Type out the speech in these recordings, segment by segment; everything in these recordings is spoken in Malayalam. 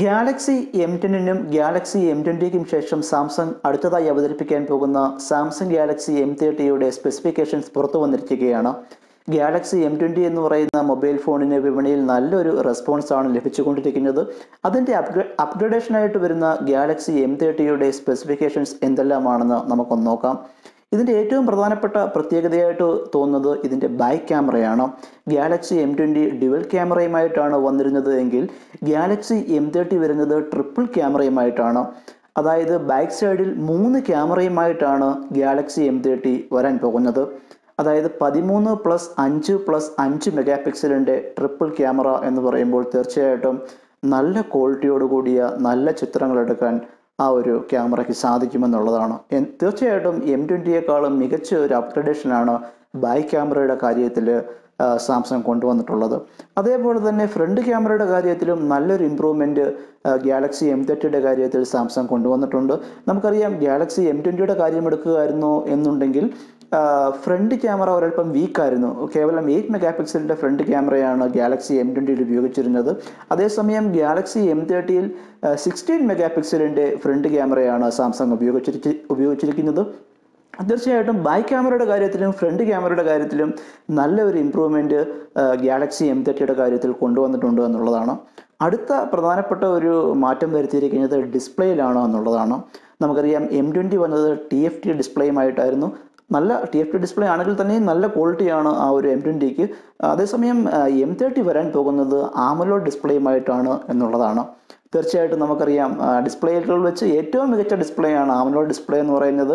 ഗാലക്സി എം ടെന്നിനും ഗാലക്സി എം ട്വന്റിക്കും ശേഷം സാംസങ് അടുത്തതായി അവതരിപ്പിക്കാൻ പോകുന്ന സാംസങ് ഗാലക്സി എം തേർട്ടിയുടെ സ്പെസിഫിക്കേഷൻസ് പുറത്തു വന്നിരിക്കുകയാണ്. ഗാലക്സി എം ട്വന്റി എന്ന് പറയുന്ന മൊബൈൽ ഫോണിന് വിപണിയിൽ നല്ലൊരു റെസ്പോൺസ് ആണ് ലഭിച്ചുകൊണ്ടിരിക്കുന്നത്. അതിന്റെ അപ്ഗ്രേ അപ്ഗ്രഡേഷനായിട്ട് വരുന്ന ഗാലക്സി എം തേർട്ടിയുടെ സ്പെസിഫിക്കേഷൻസ് എന്തെല്ലാമാണെന്ന് നമുക്കൊന്ന് നോക്കാം. ഇതിന്റെ ഏറ്റവും പ്രധാനപ്പെട്ട പ്രത്യേകതയായിട്ട് തോന്നുന്നത് ഇതിന്റെ ബാക്ക് ക്യാമറയാണ്. ഗാലക്സി എം ട്വന്റി ഡ്യുവൽ ക്യാമറയുമായിട്ടാണ് വന്നിരുന്നത് എങ്കിൽ ഗാലക്സി എം തേർട്ടി വരുന്നത് ട്രിപ്പിൾ ക്യാമറയുമായിട്ടാണ്. അതായത് ബാക്ക് സൈഡിൽ മൂന്ന് ക്യാമറയുമായിട്ടാണ് ഗാലക്സി എം തേർട്ടി വരാൻ പോകുന്നത്. അതായത് പതിമൂന്ന് പ്ലസ് അഞ്ച് പ്ലസ് അഞ്ച് മെഗാ പിക്സലിന്റെ ട്രിപ്പിൾ ക്യാമറ എന്ന് പറയുമ്പോൾ തീർച്ചയായിട്ടും നല്ല ക്വാളിറ്റിയോട് കൂടിയ നല്ല ചിത്രങ്ങൾ എടുക്കാൻ ആ ഒരു ക്യാമറയ്ക്ക് സാധിക്കുമെന്നുള്ളതാണ്. തീർച്ചയായിട്ടും എം ട്വന്റിയേക്കാളും മികച്ച ഒരു അപ്ഗ്രഡേഷനാണ് ബാക്ക് ക്യാമറയുടെ കാര്യത്തിൽ സാംസങ് കൊണ്ടുവന്നിട്ടുള്ളത്. അതേപോലെ തന്നെ ഫ്രണ്ട് ക്യാമറയുടെ കാര്യത്തിലും നല്ലൊരു ഇമ്പ്രൂവ്മെന്റ് ഗാലക്സി എം തേർട്ടിയുടെ കാര്യത്തിൽ സാംസങ് കൊണ്ടുവന്നിട്ടുണ്ട്. നമുക്കറിയാം ഗാലക്സി എം ട്വന്റിയുടെ കാര്യം എടുക്കുകയായിരുന്നു എന്നുണ്ടെങ്കിൽ ഫ്രണ്ട് ക്യാമറ ഒരൽപ്പം വീക്കായിരുന്നു കേവലം എയ്റ്റ് മെഗാ പിക്സലിന്റെ ഫ്രണ്ട് ക്യാമറയാണ് ഗാലക്സി എം ട്വന്റിയിൽ ഉപയോഗിച്ചിരുന്നത്. അതേസമയം ഗാലക്സി എം തേർട്ടിയിൽ സിക്സ്റ്റീൻ മെഗാ പിക്സലിന്റെ ഫ്രണ്ട് ക്യാമറയാണ് സാംസങ് ഉപയോഗിച്ചിരിക്കുന്നത്. തീർച്ചയായിട്ടും ബാക്ക് ക്യാമറയുടെ കാര്യത്തിലും ഫ്രണ്ട് ക്യാമറയുടെ കാര്യത്തിലും നല്ല ഒരു ഇമ്പ്രൂവ്മെന്റ് ഗാലക്സി എം തേർട്ടിയുടെ കാര്യത്തിൽ കൊണ്ടുവന്നിട്ടുണ്ട് എന്നുള്ളതാണ്. അടുത്ത പ്രധാനപ്പെട്ട ഒരു മാറ്റം വരുത്തിയിരിക്കുന്നത് ഡിസ്പ്ലേയിലാണ് എന്നുള്ളതാണ്. നമുക്കറിയാം എം ട്വന്റി വന്നത് ടി എഫ് ടി ഡിസ്പ്ലേയുമായിട്ടായിരുന്നു. നല്ല ടി എഫ് ടി ഡിസ്പ്ലേ ആണെങ്കിൽ തന്നെയും നല്ല ക്വാളിറ്റിയാണ് ആ ഒരു എം ട്വന്റിക്ക് അതേസമയം എം തേർട്ടി വരാൻ പോകുന്നത് ആമലോ ഡിസ്പ്ലേയുമായിട്ടാണ് എന്നുള്ളതാണ്. തീർച്ചയായിട്ടും നമുക്കറിയാം. ഡിസ്പ്ലേകൾ വെച്ച് ഏറ്റവും മികച്ച ഡിസ്പ്ലേ ആണ് ആമലോ ഡിസ്പ്ലേ എന്ന് പറയുന്നത്.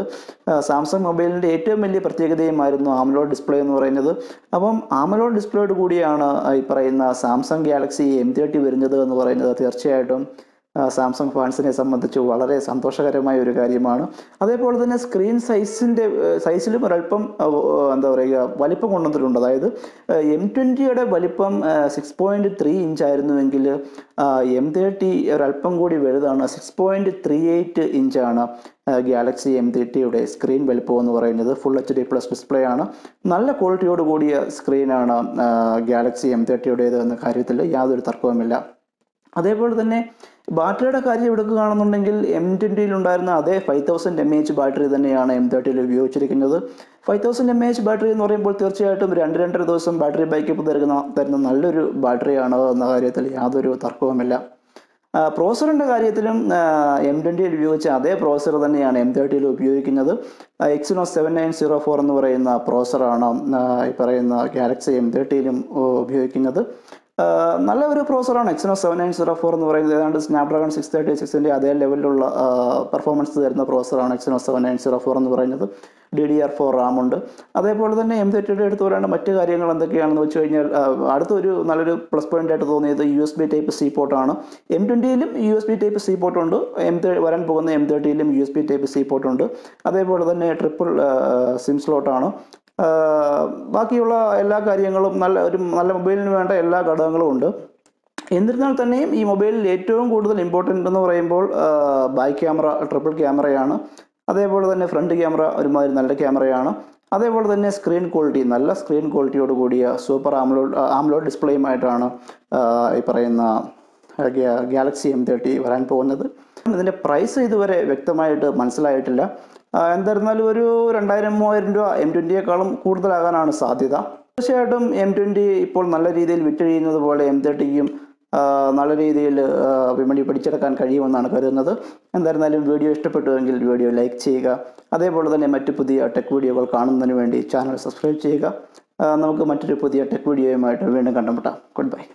സാംസങ് മൊബൈലിന്റെ ഏറ്റവും വലിയ പ്രത്യേകതയുമായിരുന്നു ആമലോ ഡിസ്പ്ലേ എന്ന് പറയുന്നത്. അപ്പം ആമലോ ഡിസ്പ്ലേയോട് കൂടിയാണ് ഈ പറയുന്ന സാംസങ് ഗാലക്സി എം തേർട്ടി വരുന്നത് എന്ന് പറയുന്നത് തീർച്ചയായിട്ടും. സാംസങ് ഫാൻസിനെ സംബന്ധിച്ച് വളരെ സന്തോഷകരമായ ഒരു കാര്യമാണ്. അതേപോലെ തന്നെ സ്ക്രീൻ സൈസിന്റെ സൈസിലും ഒരല്പം എന്താ പറയുക വലിപ്പം കൊണ്ടുവന്നിട്ടുണ്ട്. അതായത് എം ട്വന്റിയുടെ വലിപ്പം സിക്സ് പോയിന്റ് ത്രീ ഇഞ്ച് ആയിരുന്നുവെങ്കിൽ എം തേർട്ടി ഒരല്പം കൂടി വലുതാണ്. സിക്സ് പോയിന്റ് ത്രീ എയ്റ്റ് ഇഞ്ചാണ് ഗാലക്സി എം തേർട്ടിയുടെ സ്ക്രീൻ വലിപ്പം എന്ന് പറയുന്നത്. Full H D plus display ആണ്. നല്ല ക്വാളിറ്റിയോട് കൂടിയ സ്ക്രീനാണ് ഗാലക്സി എം തേർട്ടിയുടേത് എന്ന കാര്യത്തിൽ യാതൊരു തർക്കവുമില്ല. അതേപോലെ തന്നെ ബാറ്ററിയുടെ കാര്യം എടുക്കുകയാണെന്നുണ്ടെങ്കിൽ എം ട്വന്റിയിൽ ഉണ്ടായിരുന്ന അതേ five thousand M H battery തന്നെയാണ് എം തേർട്ടിയിൽ ഉപയോഗിച്ചിരിക്കുന്നത്. Five thousand M H battery എന്ന് പറയുമ്പോൾ തീർച്ചയായിട്ടും രണ്ട് രണ്ടര ദിവസം ബാറ്ററി ബാക്കപ്പ് തരുന്ന തരുന്ന നല്ലൊരു ബാറ്ററിയാണ് എന്ന കാര്യത്തിൽ യാതൊരു തർക്കവുമില്ല. പ്രോസറിന്റെ കാര്യത്തിലും എം ട്വന്റിയിൽ ഉപയോഗിച്ച അതേ പ്രോസർ തന്നെയാണ് എം തേർട്ടിയിൽ ഉപയോഗിക്കുന്നത്. Exynos seven nine zero four എന്ന് പറയുന്ന പ്രോസറാണ് ഈ പറയുന്ന ഗാലക്സി എം തേർട്ടിയിലും ഉപയോഗിക്കുന്നത്. നല്ല ഒരു പ്രോസറാണ് Exynos seven nine zero four എന്ന് പറയുന്നത്. ഏതാണ്ട് സ്നാപ്ഡ്രാഗൺ സിക്സ് തേർട്ടി സിക്സിന്റെ അതേ ലെവലിലുള്ള പെർഫോമൻസ് തരുന്ന പ്രോസറാണ് Exynos seven nine zero four എന്ന് പറയുന്നത്. D D R four RAM ഉണ്ട്. അതേപോലെ തന്നെ എം തേർട്ടിയുടെ എടുത്ത് പറയേണ്ട മറ്റ് കാര്യങ്ങൾ എന്തൊക്കെയാണെന്ന് വെച്ച് കഴിഞ്ഞാൽ അടുത്തൊരു നല്ലൊരു പ്ലസ് പോയിന്റ് ആയിട്ട് തോന്നിയത് U S B type C പോർട്ടാണ് M ട്വന്റിയിലും U S B type C port ഉണ്ട്. എം വരാൻ പോകുന്ന M തേർട്ടിയിലും U S B type C port ഉണ്ട്. അതേപോലെ തന്നെ ട്രിപ്പിൾ സിം സ്ലോട്ടാണ് ബാക്കിയുള്ള എല്ലാ കാര്യങ്ങളും നല്ല ഒരു നല്ല മൊബൈലിന് വേണ്ട എല്ലാ ഘടകങ്ങളും ഉണ്ട്. എന്നിരുന്നാൽ തന്നെയും ഈ മൊബൈലിൽ ഏറ്റവും കൂടുതൽ ഇമ്പോർട്ടന്റ് എന്ന് പറയുമ്പോൾ ബാക്ക് ക്യാമറ ട്രിപ്പിൾ ക്യാമറയാണ്. അതേപോലെ തന്നെ ഫ്രണ്ട് ക്യാമറ ഒരുമാതിരി നല്ല ക്യാമറയാണ്. അതേപോലെ തന്നെ സ്ക്രീൻ ക്വാളിറ്റി നല്ല സ്ക്രീൻ ക്വാളിറ്റിയോട് കൂടിയ സൂപ്പർ ആംലോ ആംലോ ഡിസ്പ്ലേയുമായിട്ടാണ് ഈ പറയുന്ന ഗാലക്സി എം തേർട്ടി വരാൻ പോകുന്നത്. ഇതിന്റെ പ്രൈസ് ഇതുവരെ വ്യക്തമായിട്ട് മനസ്സിലായിട്ടില്ല. എന്തായിരുന്നാലും ഒരു രണ്ടായിരം മൂവായിരം രൂപ എം ട്വന്റിയേക്കാളും കൂടുതലാകാനാണ് സാധ്യത. തീർച്ചയായിട്ടും എം ട്വന്റി ഇപ്പോൾ നല്ല രീതിയിൽ വിറ്റഴിയുന്നത് പോലെ എം തേർട്ടിക്കും നല്ല രീതിയിൽ വിപണി പിടിച്ചെടുക്കാൻ കഴിയുമെന്നാണ് കരുതുന്നത്. എന്തായിരുന്നാലും വീഡിയോ ഇഷ്ടപ്പെട്ടുവെങ്കിൽ വീഡിയോ ലൈക്ക് ചെയ്യുക. അതേപോലെ തന്നെ മറ്റ് പുതിയ ടെക് വീഡിയോകൾ കാണുന്നതിന് വേണ്ടി ചാനൽ സബ്സ്ക്രൈബ് ചെയ്യുക. നമുക്ക് മറ്റൊരു പുതിയ ടെക് വീഡിയോയുമായിട്ട് വീണ്ടും കണ്ടുമുട്ടാം. Good bye.